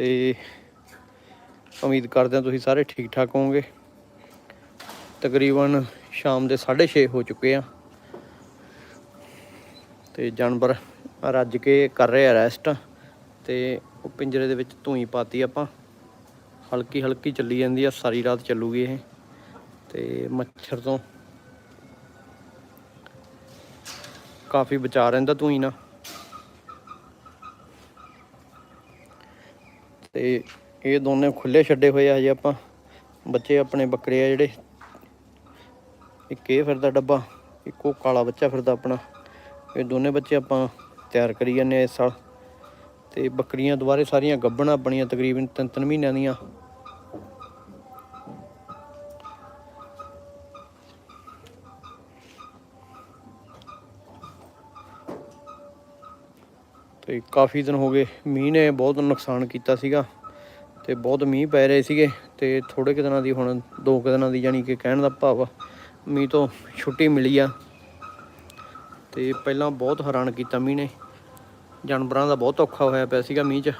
ਤੇ ਉਮੀਦ ਕਰਦੇ ਹਾਂ ਤੁਸੀਂ ਸਾਰੇ ਠੀਕ ਠਾਕ ਹੋਵੋਗੇ। ਤਕਰੀਬਨ ਸ਼ਾਮ ਦੇ 6:30 ਹੋ ਚੁੱਕੇ ਆ। ਤੇ ਜਾਨਵਰ ਰੱਜ ਕੇ ਕਰ ਰਹੇ ਆ ਰੈਸਟ ਤੇ ਉਹ ਪਿੰਜਰੇ ਦੇ ਵਿੱਚ ਧੂਈ ਪਾਤੀ ਆਪਾਂ। ਹਲਕੀ ਹਲਕੀ ਚੱਲੀ ਜਾਂਦੀ ਆ, ਸਾਰੀ ਰਾਤ ਚੱਲੂਗੀ ਇਹ। ਤੇ ਮੱਛਰ ਤੋਂ ਕਾਫੀ ਬਚਾ ਰਹਿੰਦਾ ਧੂਈ ਨਾਲ। ਤੇ ਇਹ ਦੋਨੇ ਖੁੱਲੇ ਛੱਡੇ ਹੋਏ ਆ ਹਜੇ ਆਪਾਂ। ਬੱਚੇ ਆਪਣੇ ਬੱਕਰੇ ਆ ਜਿਹੜੇ। ਇੱਕ ਇਹ ਫਿਰਦਾ ਡੱਬਾ, ਇੱਕ ਉਹ ਕਾਲਾ ਬੱਚਾ ਫਿਰਦਾ ਆਪਣਾ। ਇਹ ਦੋਨੇ ਬੱਚੇ ਆਪਾਂ ਤਿਆਰ ਕਰੀ ਜਾਂਦੇ ਆ ਇਸ ਸਾਲ। ਤੇ ਬੱਕਰੀਆਂ ਦੁਬਾਰੇ ਸਾਰੀਆਂ ਗੱਭਣਾ ਬਣੀਆਂ ਤਕਰੀਬਨ ਤਿੰਨ ਤਿੰਨ ਮਹੀਨਿਆਂ ਦੀਆਂ। ਤੇ ਕਾਫੀ ਦਿਨ ਹੋ ਗਏ ਮੀਂਹ ਨੇ ਬਹੁਤ ਨੁਕਸਾਨ ਕੀਤਾ ਸੀਗਾ ਤੇ ਬਹੁਤ ਮੀਂਹ ਪੈ ਰਹੇ ਸੀਗੇ ਤੇ ਥੋੜੇ ਕੁ ਦਿਨਾਂ ਦੀ ਹੁਣ ਦੋ ਕੁ ਦਿਨਾਂ ਦੀ ਯਾਨੀ ਕਿ ਕਹਿਣ ਦਾ ਭਾਵ ਮੀਂਹ ਤੋਂ ਛੁੱਟੀ ਮਿਲੀ ਆ ਤੇ ਪਹਿਲਾਂ ਬਹੁਤ ਹੈਰਾਨ ਕੀਤਾ ਮੀਂਹ ਨੇ। ਜਾਨਵਰਾਂ ਦਾ ਬਹੁਤ ਔਖਾ ਹੋਇਆ ਪਿਆ ਸੀਗਾ ਮੀਂਹ 'ਚ।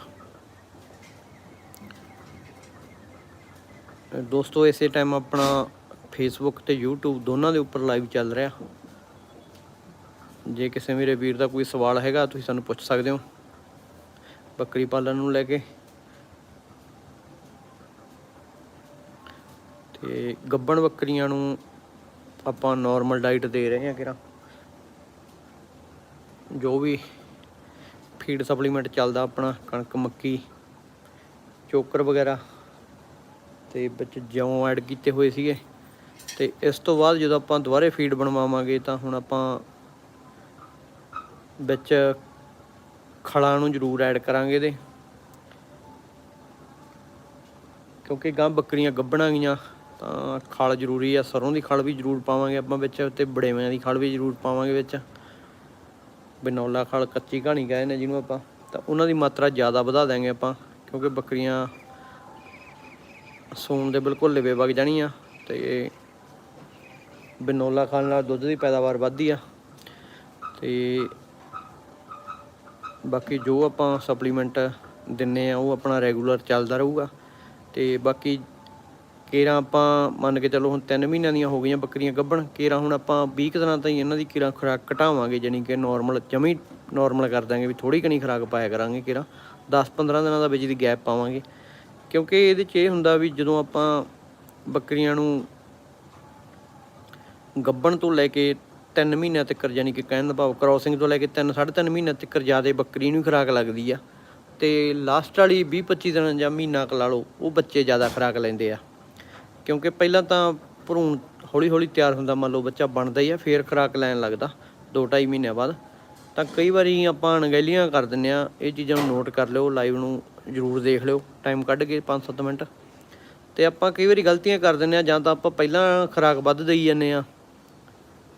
ਦੋਸਤੋ, ਇਸੇ ਟਾਈਮ ਆਪਣਾ ਫੇਸਬੁੱਕ ਤੇ YouTube ਦੋਨਾਂ ਦੇ ਉੱਪਰ ਲਾਈਵ ਚੱਲ ਰਿਹਾ। ਜੇ ਕਿਸੇ ਮੇਰੇ ਵੀਰ ਦਾ ਕੋਈ ਸਵਾਲ ਹੈਗਾ, ਤੁਸੀਂ ਸਾਨੂੰ ਪੁੱਛ ਸਕਦੇ ਹੋ। ਬੱਕਰੀ ਪਾਲਣ ਨੂੰ ਲੈ ਕੇ। ਤੇ ਗੱਬਣ ਬੱਕਰੀਆਂ ਨੂੰ ਆਪਾਂ ਨਾਰਮਲ ਡਾਈਟ ਦੇ ਰਹੇ ਹਾਂ ਕਿਰਾ ਜੋ ਵੀ ਫੀਡ ਸਪਲੀਮੈਂਟ ਚੱਲਦਾ ਆਪਣਾ, ਕਣਕ, ਮੱਕੀ, ਚੋਕਰ ਵਗੈਰਾ। ਤੇ ਵਿੱਚ ਜੌਂ ਐਡ ਕੀਤੇ ਹੋਏ ਸੀਗੇ। ਤੇ ਇਸ ਤੋਂ ਬਾਅਦ ਜਦੋਂ ਆਪਾਂ ਦੁਬਾਰੇ ਫੀਡ ਬਣਵਾਵਾਂਗੇ ਤਾਂ ਹੁਣ ਆਪਾਂ ਵਿੱਚ ਖਲਾਂ ਨੂੰ ਜ਼ਰੂਰ ਐਡ ਕਰਾਂਗੇ ਇਹਦੇ। ਕਿਉਂਕਿ ਗਾਂ ਬੱਕਰੀਆਂ ਗੱਭਣਾਂ ਗਈਆਂ, ਤਾਂ ਖਲ ਜ਼ਰੂਰੀ ਆ, ਸਰੋਂ ਦੀ ਖਲ ਵੀ ਜ਼ਰੂਰ ਪਾਵਾਂਗੇ ਆਪਾਂ ਵਿੱਚ ਤੇ ਬੜੇਵਿਆਂ ਦੀ ਖਲ ਵੀ ਜ਼ਰੂਰ ਪਾਵਾਂਗੇ ਵਿੱਚ। ਬਿਨੌਲਾ ਖਲ, ਕੱਚੀ ਘਾਣੀ ਕਹਿੰਦੇ ਨੇ ਜਿਹਨੂੰ ਆਪਾਂ, ਤਾਂ ਉਹਨਾਂ ਦੀ ਮਾਤਰਾ ਜ਼ਿਆਦਾ ਵਧਾ ਦਾਂਗੇ ਆਪਾਂ, ਕਿਉਂਕਿ ਬੱਕਰੀਆਂ ਸੂਣ ਦੇ ਬਿਲਕੁਲ ਲਿਵੇ ਵਗ ਜਾਣੀਆਂ ਤੇ ਬਨੌਲਾ ਖਾਣ ਨਾਲ ਦੁੱਧ ਦੀ ਪੈਦਾਵਾਰ ਵੱਧਦੀ ਆ। ਤੇ ਬਾਕੀ ਜੋ ਆਪਾਂ ਸਪਲੀਮੈਂਟ ਦਿੰਨੇ ਆ, ਉਹ ਆਪਣਾ ਰੈਗੂਲਰ ਚੱਲਦਾ ਰਹੂਗਾ। ਤੇ ਬਾਕੀ ਕੇਰਾਂ ਆਪਾਂ ਮੰਨ ਕੇ ਚੱਲੋ ਹੁਣ 3 ਮਹੀਨਿਆਂ ਦੀਆਂ ਹੋ ਗਈਆਂ ਬੱਕਰੀਆਂ ਗੱਭਣ, ਕੇਰਾਂ ਹੁਣ ਆਪਾਂ 20 ਕੁ ਦਿਨਾਂ ਤਾਈਂ ਇਹਨਾਂ ਦੀ ਕੇਰਾਂ ਖੁਰਾਕ ਘਟਾਵਾਂਗੇ, ਜਾਣੀ ਕਿ ਨਾਰਮਲ ਜਮੀ ਨਾਰਮਲ ਕਰ ਦਾਂਗੇ ਵੀ ਥੋੜੀ ਕਣੀ ਖੁਰਾਕ ਪਾਇਆ ਕਰਾਂਗੇ ਕੇਰਾਂ। 10-15 ਦਿਨਾਂ ਦਾ ਵਿੱਚ ਦੀ ਗੈਪ ਪਾਵਾਂਗੇ। ਕਿਉਂਕਿ ਇਹਦੇ 'ਚ ਇਹ ਹੁੰਦਾ ਵੀ ਜਦੋਂ ਆਪਾਂ ਬੱਕਰੀਆਂ ਨੂੰ ਗੱਭਣ ਤੋਂ ਲੈ ਕੇ 3 ਮਹੀਨਿਆਂ ਤੱਕ ਯਾਨੀ ਕਿ ਕਹਿਣ ਦਾ ਭਾਵ ਕ੍ਰਾਸਿੰਗ ਤੋਂ ਲੈ ਕੇ 3 3.5 ਮਹੀਨਿਆਂ ਤੱਕ ਜ਼ਿਆਦਾ ਬੱਕਰੀ ਨੂੰ ਖੁਰਾਕ ਲੱਗਦੀ ਆ। ਤੇ ਲਾਸਟ ਵਾਲੀ 20 25 ਦਿਨ ਜਾਂ ਮਹੀਨਾ ਕੁ ਲਾ ਲਓ, ਉਹ ਬੱਚੇ ਜ਼ਿਆਦਾ ਖੁਰਾਕ ਲੈਂਦੇ ਆ। ਕਿਉਂਕਿ ਪਹਿਲਾਂ ਤਾਂ ਭਰੂਣ ਹੌਲੀ ਹੌਲੀ ਤਿਆਰ ਹੁੰਦਾ, ਮੰਨ ਲਓ ਬੱਚਾ ਬਣਦਾ ਹੀ ਆ, ਫੇਰ ਖੁਰਾਕ ਲੈਣ ਲੱਗਦਾ 2.5 ਮਹੀਨਿਆਂ ਬਾਅਦ। ਤਾਂ ਕਈ ਵਾਰੀ ਆਪਾਂ ਅਣਗਹਿਲੀਆਂ ਕਰ ਦਿੰਨੇ ਆ, ਇਹ ਚੀਜ਼ਾਂ ਨੂੰ ਨੋਟ ਕਰ ਲਿਓ ਲਾਈਵ ਨੂੰ ਜਰੂਰ ਦੇਖ ਲਿਓ ਟਾਈਮ ਕੱਢ ਕੇ 5-7 ਮਿੰਟ। ਤੇ ਆਪਾਂ ਕਈ ਵਾਰੀ ਗਲਤੀਆਂ ਕਰ ਦਿੰਨੇ ਆ, ਜਾਂ ਤਾਂ ਆਪਾਂ ਪਹਿਲਾਂ ਖੁਰਾਕ ਵੱਧ ਦੇਈ ਜਾਂਦੇ ਆ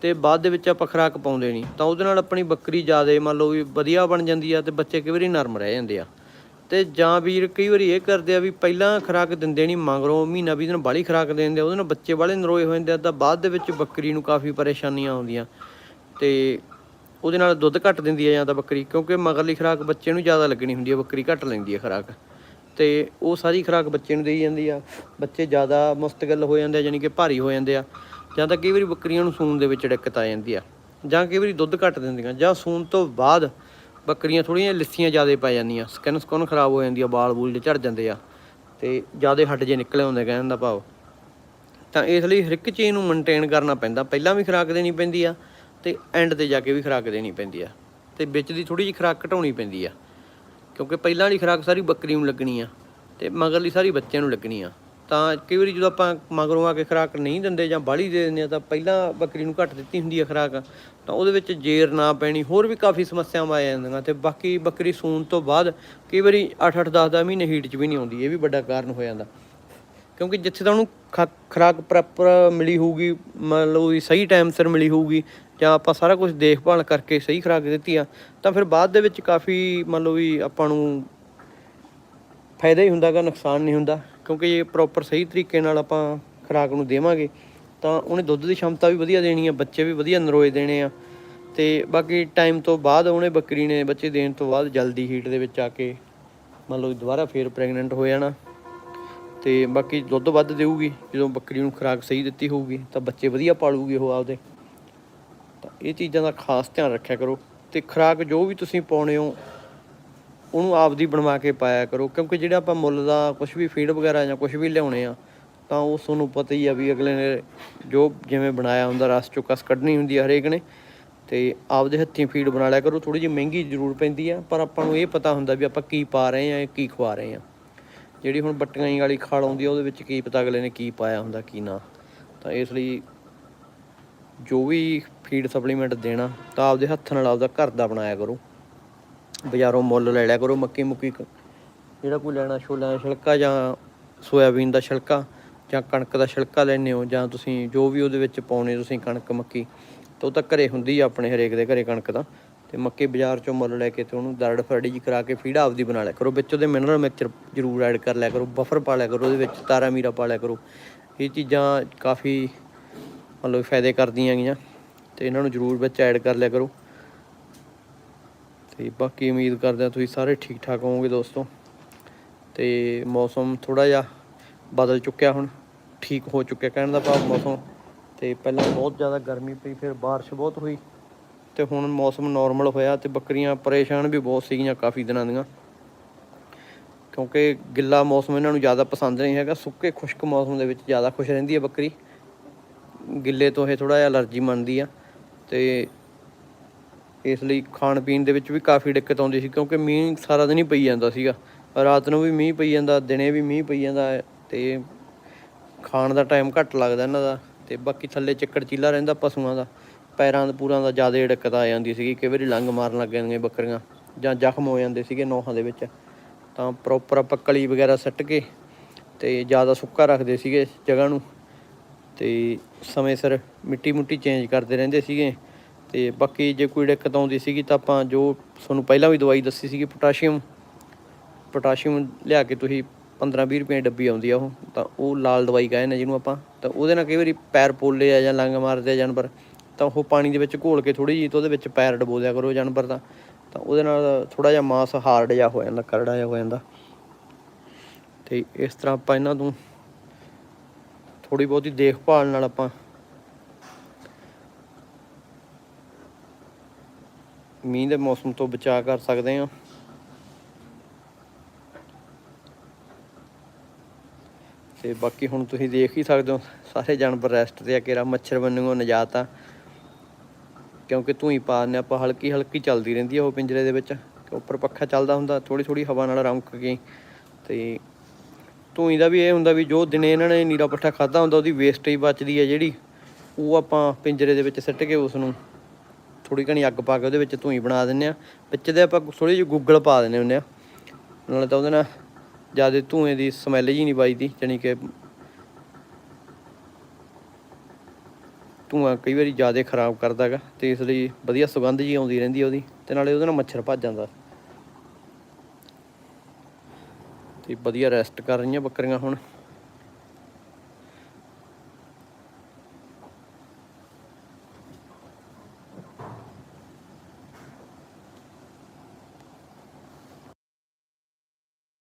ਤੇ ਬਾਅਦ ਦੇ ਵਿੱਚ ਆਪਾਂ ਖੁਰਾਕ ਪਾਉਂਦੇ ਨਹੀਂ। ਤਾਂ ਉਹਦੇ ਨਾਲ ਆਪਣੀ ਬੱਕਰੀ ਜ਼ਿਆਦਾ ਮੰਨ ਲਓ ਵੀ ਵਧੀਆ ਬਣ ਜਾਂਦੀ ਆ ਤੇ ਬੱਚੇ ਕਈ ਵਾਰੀ ਨਰਮ ਰਹਿ ਜਾਂਦੇ ਆ। ਤੇ ਜਾਂ ਵੀਰ ਕਈ ਵਾਰੀ ਇਹ ਕਰਦੇ ਆ ਵੀ ਪਹਿਲਾਂ ਖੁਰਾਕ ਦਿੰਦੇ ਨਹੀਂ ਮਗਰੋਂ ਮਹੀਨਾ 20 ਦਿਨ ਬਾਹਲੀ ਖੁਰਾਕ ਦੇ ਦਿੰਦੇ ਆ, ਉਹਦੇ ਨਾਲ ਬੱਚੇ ਬਾਹਲੇ ਨਰੋਏ ਹੋ ਜਾਂਦੇ ਆ ਤਾਂ ਬਾਅਦ ਦੇ ਵਿੱਚ ਬੱਕਰੀ ਨੂੰ ਕਾਫੀ ਪਰੇਸ਼ਾਨੀਆਂ ਆਉਂਦੀਆਂ। ਤੇ ਉਹਦੇ ਨਾਲ ਦੁੱਧ ਘੱਟ ਦਿੰਦੀ ਆ ਜਾਂ ਤਾਂ ਬੱਕਰੀ ਕਿਉਂਕਿ ਮਗਰਲੀ ਖੁਰਾਕ ਬੱਚੇ ਨੂੰ ਜ਼ਿਆਦਾ ਲੱਗਣੀ ਹੁੰਦੀ ਆ ਬੱਕਰੀ ਘੱਟ ਲੈਂਦੀ ਆ ਖੁਰਾਕ। ਤੇ ਉਹ ਸਾਰੀ ਖੁਰਾਕ ਬੱਚੇ ਨੂੰ ਦੇਈ ਜਾਂਦੀ ਆ। ਬੱਚੇ ਜ਼ਿਆਦਾ ਮੁਸਤਗਲ ਹੋ ਜਾਂਦੇ ਆ ਯਾਨੀ ਕਿ ਭਾਰੀ ਹੋ ਜਾਂਦੇ ਆ। ਜਾਂ ਤਾਂ ਕਈ ਵਾਰੀ ਬੱਕਰੀਆਂ ਨੂੰ ਸੂਣ ਦੇ ਵਿੱਚ ਦਿੱਕਤ ਆ ਜਾਂਦੀ ਆ, ਜਾਂ ਕਈ ਵਾਰੀ ਦੁੱਧ ਘੱਟ ਦਿੰਦੀਆਂ, ਜਾਂ ਸੂਣ ਤੋਂ ਬਾਅਦ ਬੱਕਰੀਆਂ ਥੋੜੀਆਂ ਲਿੱਸੀਆਂ ਜ਼ਿਆਦਾ ਪੈ ਜਾਂਦੀਆਂ ਸਕਿਨ ਸਕਨ ਖਰਾਬ ਹੋ ਜਾਂਦੀ ਆ ਬਾਲ ਬੂਲ ਜਿਹੇ ਝੜ ਜਾਂਦੇ ਆ, ਤੇ ਜ਼ਿਆਦਾ ਹੱਡ ਜੇ ਨਿਕਲੇ ਹੁੰਦੇ ਕਹਿਣ ਦਾ ਭਾਵ। ਤਾਂ ਇਸ ਲਈ ਹਰ ਇੱਕ ਚੀਜ਼ ਨੂੰ ਮੇਨਟੇਨ ਕਰਨਾ ਪੈਂਦਾ, ਪਹਿਲਾਂ ਵੀ ਖੁਰਾਕ ਦੇਣੀ ਪੈਂਦੀ ਆ, ਤੇ ਐਂਡ ਤੇ ਜਾ ਕੇ ਵੀ ਖੁਰਾਕ ਦੇਣੀ ਪੈਂਦੀ ਆ, ਤੇ ਵਿੱਚ ਦੀ ਥੋੜੀ ਜਿਹੀ ਖੁਰਾਕ ਘਟਾਉਣੀ ਪੈਂਦੀ ਆ, ਕਿਉਂਕਿ ਪਹਿਲਾਂ ਵਾਲੀ ਖੁਰਾਕ ਸਾਰੀ ਬੱਕਰੀ ਨੂੰ ਲੱਗਣੀ ਆ, ਤੇ ਮਗਰਲੀ ਸਾਰੀ ਬੱਚਿਆਂ ਨੂੰ ਲੱਗਣੀ ਆ। ਤਾਂ ਕਈ ਵਾਰੀ ਜਦੋਂ ਆਪਾਂ ਮਗਰੋਂ ਆ ਕੇ ਖੁਰਾਕ ਨਹੀਂ ਦਿੰਦੇ ਜਾਂ ਬਾਹਲੀ ਦੇ ਦਿੰਦੇ ਆ ਤਾਂ ਪਹਿਲਾਂ ਬੱਕਰੀ ਨੂੰ ਘੱਟ ਦਿੱਤੀ ਹੁੰਦੀ ਆ ਖੁਰਾਕ, ਤਾਂ ਉਹਦੇ ਵਿੱਚ ਜੇਰ ਨਾ ਪੈਣੀ, ਹੋਰ ਵੀ ਕਾਫੀ ਸਮੱਸਿਆਵਾਂ ਆ ਜਾਂਦੀਆਂ ਤੇ ਬਾਕੀ ਬੱਕਰੀ ਸੂਣ ਤੋਂ ਬਾਅਦ ਕਈ ਵਾਰੀ 8-8 10-10 ਮਹੀਨੇ ਹੀਟ 'ਚ ਵੀ ਨਹੀਂ ਆਉਂਦੀ, ਇਹ ਵੀ ਵੱਡਾ ਕਾਰਨ ਹੋ ਜਾਂਦਾ। ਕਿਉਂਕਿ ਜਿੱਥੇ ਤਾਂ ਉਹਨੂੰ ਖਾ- ਖੁਰਾਕ ਪ੍ਰੋਪਰ ਮਿਲੀ ਹੋਊਗੀ ਮੰਨ ਲਓ ਵੀ ਸਹੀ ਟਾਈਮ ਸਿਰ ਮਿਲੀ ਹੋਊਗੀ, ਜਾਂ ਆਪਾਂ ਸਾਰਾ ਕੁਝ ਦੇਖਭਾਲ ਕਰਕੇ ਸਹੀ ਖੁਰਾਕ ਦਿੱਤੀ ਆ, ਤਾਂ ਫਿਰ ਬਾਅਦ ਦੇ ਵਿੱਚ ਕਾਫੀ ਮੰਨ ਲਓ ਵੀ ਆਪਾਂ ਨੂੰ ਫਾਇਦਾ ਹੀ ਹੁੰਦਾਗਾ ਨੁਕਸਾਨ ਨਹੀਂ ਹੁੰਦਾ। ਕਿਉਂਕਿ ਜੇ ਪ੍ਰੋਪਰ ਸਹੀ ਤਰੀਕੇ ਨਾਲ ਆਪਾਂ ਖੁਰਾਕ ਨੂੰ ਦੇਵਾਂਗੇ, ਤਾਂ ਉਹਨੇ ਦੁੱਧ ਦੀ ਸ਼ਮਤਾ ਵੀ ਵਧੀਆ ਦੇਣੀ ਆ, ਬੱਚੇ ਵੀ ਵਧੀਆ ਨਰੋਏ ਦੇਣੇ ਆ, ਤੇ ਬਾਕੀ ਟਾਈਮ ਤੋਂ ਬਾਅਦ ਉਹਨੇ ਬੱਕਰੀ ਨੇ ਬੱਚੇ ਦੇਣ ਤੋਂ ਬਾਅਦ ਜਲਦੀ ਹੀਟ ਦੇ ਵਿੱਚ ਆ ਕੇ ਮੰਨ ਲਓ ਦੁਬਾਰਾ ਫੇਰ ਪ੍ਰੈਗਨੈਂਟ ਹੋ ਜਾਣਾ, ਤੇ ਬਾਕੀ ਦੁੱਧ ਵੱਧ ਦੇਊਗੀ, ਜਦੋਂ ਬੱਕਰੀ ਨੂੰ ਖੁਰਾਕ ਸਹੀ ਦਿੱਤੀ ਹੋਊਗੀ, ਤਾਂ ਬੱਚੇ ਵਧੀਆ ਪਾਲੂਗੀ ਉਹ ਆਪਦੇ। ਤਾਂ ਇਹ ਚੀਜ਼ਾਂ ਦਾ ਖਾਸ ਧਿਆਨ ਰੱਖਿਆ ਕਰੋ, ਤੇ ਖੁਰਾਕ ਜੋ ਵੀ ਤੁਸੀਂ ਪਾਉਣੇ ਹੋ ਉਹਨੂੰ ਆਪਦੀ ਬਣਵਾ ਕੇ ਪਾਇਆ ਕਰੋ, ਕਿਉਂਕਿ ਜਿਹੜਾ ਆਪਾਂ ਮੁੱਲ ਦਾ ਕੁਝ ਵੀ ਫੀਡ ਵਗੈਰਾ ਜਾਂ ਕੁਝ ਵੀ ਲਿਆਉਣੇ ਆ, ਤਾਂ ਉਹ ਤੁਹਾਨੂੰ ਪਤਾ ਹੀ ਆ ਵੀ ਅਗਲੇ ਨੇ ਜੋ ਜਿਵੇਂ ਬਣਾਇਆ ਹੁੰਦਾ, ਰਸ ਚੋਂ ਕਸ ਕੱਢਣੀ ਹੁੰਦੀ ਆ ਹਰੇਕ ਨੇ, ਤੇ ਆਪਦੇ ਹੱਥੀਂ ਫੀਡ ਬਣਾ ਲਿਆ ਕਰੋ। ਥੋੜੀ ਜਿਹੀ ਮਹਿੰਗੀ ਜ਼ਰੂਰ ਪੈਂਦੀ ਆ, ਪਰ ਆਪਾਂ ਨੂੰ ਇਹ ਪਤਾ ਹੁੰਦਾ ਵੀ ਆਪਾਂ ਕੀ ਪਾ ਰਹੇ ਆ ਕੀ ਖਵਾ ਰਹੇ ਆ। ਜਿਹੜੀ ਹੁਣ ਬੱਟੀਆਂ ਵਾਲੀ ਖਾਲ ਆਉਂਦੀ ਆ, ਉਹਦੇ ਵਿੱਚ ਕੀ ਪਤਾ ਅਗਲੇ ਨੇ ਕੀ ਪਾਇਆ ਹੁੰਦਾ, ਕੀ ਨਾ। ਤਾਂ ਇਸ ਲਈ ਜੋ ਵੀ ਫੀਡ ਸਪਲੀਮੈਂਟ ਦੇਣਾ, ਤਾਂ ਆਪਦੇ ਹੱਥ ਨਾਲ ਆਪਦਾ ਘਰ ਦਾ ਬਣਾਇਆ ਕਰੋ। ਬਾਜ਼ਾਰੋਂ ਮੁੱਲ ਲੈ ਲਿਆ ਕਰੋ ਮੱਕੀ ਮੁੱਕੀ ਕ- ਜਿਹੜਾ ਕੋਈ ਲੈਣਾ ਛੋਲਿਆਂ ਦਾ ਛਿਲਕਾ ਜਾਂ ਸੋਇਆਬੀਨ ਦਾ ਛਿਲਕਾ ਜਾਂ ਕਣਕ ਦਾ ਛਿਲਕਾ ਲੈਣੇ ਹੋ ਜਾਂ ਤੁਸੀਂ ਜੋ ਵੀ ਉਹਦੇ ਵਿੱਚ ਪਾਉਣੇ ਤੁਸੀਂ ਕਣਕ ਮੱਕੀ, ਤਾਂ ਉਹ ਤਾਂ ਘਰੇ ਹੁੰਦੀ ਆ ਆਪਣੇ ਹਰੇਕ ਦੇ ਘਰੇ ਕਣਕ ਦਾ ਤੇ ਮੱਕੀ ਬਾਜ਼ਾਰ ਚੋਂ ਮੁੱਲ ਲੈ ਕੇ ਤੇ ਉਹਨੂੰ ਦਰੜ ਫਰੜੀ ਜੀ ਕਰਾ ਕੇ ਫੀਡ ਆਪਦੀ ਬਣਾ ਲਿਆ ਕਰੋ। ਵਿੱਚ ਉਹਦੇ ਮਿਨਰਲ ਮਿਕਸਚਰ ਜ਼ਰੂਰ ਐਡ ਕਰ ਲਿਆ ਕਰੋ ਬਫਰ ਪਾ ਲਿਆ ਕਰੋ, ਉਹਦੇ ਵਿੱਚ ਤਾਰਾ ਮੀਰਾ ਪਾ ਲਿਆ ਕਰੋ। ਇਹ ਚੀਜ਼ਾਂ ਕਾਫੀ ਮਤਲਬ ਫਾਇਦੇ ਕਰਦੀਆਂ ਗੀਆਂ ਤੇ ਇਹਨਾਂ ਨੂੰ ਜ਼ਰੂਰ ਵਿੱਚ ਐਡ ਕਰ ਲਿਆ ਕਰੋ। ਤੇ ਬਾਕੀ ਉਮੀਦ ਕਰਦੇ ਹਾਂ ਤੁਸੀਂ ਸਾਰੇ ਠੀਕ ਠਾਕ ਹੋਵੋਗੇ ਦੋਸਤੋ। ਤੇ ਮੌਸਮ ਥੋੜਾ ਜਿਹਾ ਬਦਲ ਚੁੱਕਿਆ ਹੁਣ, ਠੀਕ ਹੋ ਚੁੱਕਿਆ ਕਹਿਣ ਦਾ ਭਾਵ ਮੌਸਮ। ਤੇ ਪਹਿਲਾਂ ਬਹੁਤ ਜ਼ਿਆਦਾ ਗਰਮੀ ਪਈ, ਫਿਰ ਬਾਰਿਸ਼ ਬਹੁਤ ਹੋਈ। ਤੇ ਹੁਣ ਮੌਸਮ ਨਾਰਮਲ ਹੋਇਆ ਤੇ ਬੱਕਰੀਆਂ ਪਰੇਸ਼ਾਨ ਵੀ ਬਹੁਤ ਸੀਗੀਆਂ ਕਾਫੀ ਦਿਨਾਂ ਦੀਆਂ। ਕਿਉਂਕਿ ਗਿੱਲਾ ਮੌਸਮ ਇਹਨਾਂ ਨੂੰ ਜ਼ਿਆਦਾ ਪਸੰਦ ਨਹੀਂ ਹੈਗਾ, ਸੁੱਕੇ ਖੁਸ਼ਕ ਮੌਸਮ ਦੇ ਵਿੱਚ ਜ਼ਿਆਦਾ ਖੁਸ਼ ਰਹਿੰਦੀ ਹੈ ਬੱਕਰੀ। ਗਿੱਲੇ ਤੋਂ ਇਹ ਥੋੜਾ ਜਿਹਾ ਅਲਰਜੀ ਮੰਨਦੀ ਆ। ਤੇ ਇਸ ਲਈ ਖਾਣ ਪੀਣ ਦੇ ਵਿੱਚ ਵੀ ਕਾਫੀ ਦਿੱਕਤ ਆਉਂਦੀ ਸੀ, ਕਿਉਂਕਿ ਮੀਂਹ ਸਾਰਾ ਦਿਨ ਹੀ ਪਈ ਜਾਂਦਾ ਸੀਗਾ। ਰਾਤ ਨੂੰ ਵੀ ਮੀਂਹ ਪਈ ਜਾਂਦਾ, ਦਿਨੇ ਵੀ ਮੀਂਹ ਪਈ ਜਾਂਦਾ ਹੈ ਤੇ ਖਾਣ ਦਾ ਟਾਈਮ ਘੱਟ ਲੱਗਦਾ ਇਹਨਾਂ ਦਾ ਤੇ ਬਾਕੀ ਥੱਲੇ ਚਿੱਕੜ ਚੀਲਾ ਰਹਿੰਦਾ ਪਸ਼ੂਆਂ ਦਾ, ਪੈਰਾਂ ਦੇ ਪੂਰਾਂ ਦਾ ਜ਼ਿਆਦਾ ਦਿੱਕਤ ਆ ਜਾਂਦੀ ਸੀਗੀ, ਕਈ ਵਾਰੀ ਲੰਗ ਮਾਰਨ ਲੱਗ ਜਾਂਦੀਆਂ ਬੱਕਰੀਆਂ ਜਾਂ ਜ਼ਖਮ ਹੋ ਜਾਂਦੇ ਸੀਗੇ ਨੋਹਾਂ ਦੇ ਵਿੱਚ। ਤਾਂ ਪ੍ਰੋਪਰ ਆਪਾਂ ਕਲੀ ਵਗੈਰਾ ਸੱਟ ਕੇ ਤੇ ਜ਼ਿਆਦਾ ਸੁੱਕਾ ਰੱਖਦੇ ਸੀਗੇ ਜਗ੍ਹਾ ਨੂੰ ਤੇ ਸਮੇਂ ਸਿਰ ਮਿੱਟੀ ਮੁੱਟੀ ਚੇਂਜ ਕਰਦੇ ਰਹਿੰਦੇ ਸੀਗੇ। ਤੇ ਬਾਕੀ ਜੇ ਕੋਈ ਦਿੱਕਤ ਆਉਂਦੀ ਸੀਗੀ ਤਾਂ ਆਪਾਂ ਜੋ ਤੁਹਾਨੂੰ ਪਹਿਲਾਂ ਵੀ ਦਵਾਈ ਦੱਸੀ ਸੀਗੀ, ਪੋਟਾਸ਼ੀਅਮ। ਪੋਟਾਸ਼ੀਅਮ ਲਿਆ ਕੇ ਤੁਸੀਂ 15-20 ਰੁਪਏ ਡੱਬੀ ਆਉਂਦੀ ਆ ਉਹ, ਤਾਂ ਉਹ ਲਾਲ ਦਵਾਈ ਕਹਿੰਦੇ ਨੇ ਜਿਹਨੂੰ ਆਪਾਂ। ਤਾਂ ਉਹਦੇ ਨਾਲ ਕਈ ਵਾਰੀ ਪੈਰ ਪੋਲੇ ਆ ਜਾਂ ਲੰਗ ਮਾਰਦੇ ਆ ਜਾਨਵਰ। ਤਾਂ ਉਹ ਪਾਣੀ ਦੇ ਵਿੱਚ ਘੋਲ ਕੇ ਥੋੜੀ ਜਿਹੀ ਤਾਂ ਉਹਦੇ ਵਿੱਚ ਪੈਰ ਡਬੋ ਦਿਆ ਕਰੋ ਜਾਨਵਰ ਦਾ। ਤਾਂ ਉਹਦੇ ਨਾਲ ਥੋੜਾ ਜਿਹਾ ਮਾਸ ਹਾਰਡ ਜਿਹਾ ਹੋ ਜਾਂਦਾ, ਕਰੜਾ ਜਿਹਾ ਹੋ ਜਾਂਦਾ। ਤੇ ਇਸ ਤਰ੍ਹਾਂ ਆਪਾਂ ਇਹਨਾਂ ਨੂੰ ਥੋੜੀ ਬਹੁਤੀ ਦੇਖਭਾਲ ਨਾਲ ਆਪਾਂ ਮੀਂਹ ਦੇ ਮੌਸਮ ਤੋਂ ਬਚਾਅ ਕਰ ਸਕਦੇ ਹਾਂ। ਤੇ ਬਾਕੀ ਹੁਣ ਤੁਸੀਂ ਦੇਖ ਹੀ ਸਕਦੇ ਹੋ, ਸਾਰੇ ਜਾਨਵਰ ਰੈਸਟ ਤੇ ਆ ਕਿਹੜਾ ਮੱਛਰ ਬੰਨੂ ਨਜਾਤ ਆ। ਕਿਉਂਕਿ ਧੂਈ ਪਾ ਦਿੰਦੇ ਆਪਾਂ ਹਲਕੀ ਹਲਕੀ ਚੱਲਦੀ ਰਹਿੰਦੀ ਆ ਉਹ ਪਿੰਜਰੇ ਦੇ ਵਿੱਚ। ਉੱਪਰ ਪੱਖਾ ਚੱਲਦਾ ਹੁੰਦਾ ਥੋੜੀ ਥੋੜੀ ਹਵਾ ਨਾਲ ਰੌਂਕ ਕੇ ਤੇ ਧੂਈ ਦਾ ਵੀ ਇਹ ਹੁੰਦਾ ਵੀ ਜੋ ਦਿਨੇ ਇਹਨਾਂ ਨੇ ਨੀਰਾ ਪੱਠਾ ਖਾਦਾ ਹੁੰਦਾ, ਉਹਦੀ ਵੇਸਟੇਜ ਬਚਦੀ ਹੈ ਜਿਹੜੀ। ਉਹ ਆਪਾਂ ਪਿੰਜਰੇ ਦੇ ਵਿੱਚ ਸਿੱਟ ਕੇ ਉਸ ਨੂੰ ਥੋੜੀ ਘਣੀ ਅੱਗ ਪਾ ਕੇ ਉਹਦੇ ਵਿੱਚ ਧੂਈ ਬਣਾ ਦਿੰਨੇ ਆ ਵਿੱਚ ਦੇ ਆਪਾਂ ਥੋੜੀ ਜਿਹੀ ਗੁੱਗਲ ਪਾ ਦਿੰਨੇ ਹੁੰਦੇ ਆ ਨਾਲੇ ਤਾਂ ਉਹਦੇ ਨਾਲ ਜ਼ਿਆਦਾ ਧੂਏ ਦੀ ਸਮੈਲ ਜੀ ਨਹੀਂ ਵੱਜਦੀ, ਜਾਣੀ ਕਿ ਧੂਆਂ ਕਈ ਵਾਰੀ ਜ਼ਿਆਦਾ ਖਰਾਬ ਕਰਦਾ ਹੈਗਾ ਤੇ ਇਸ ਲਈ ਵਧੀਆ ਸੁਗੰਧ ਜੀ ਆਉਂਦੀ ਰਹਿੰਦੀ ਉਹਦੀ ਤੇ ਨਾਲੇ ਉਹਦੇ ਨਾਲ ਮੱਛਰ ਭੱਜ ਜਾਂਦਾ। ਤੇ ਵਧੀਆ ਰੈਸਟ ਕਰ ਰਹੀਆਂ ਬੱਕਰੀਆਂ ਹੁਣ।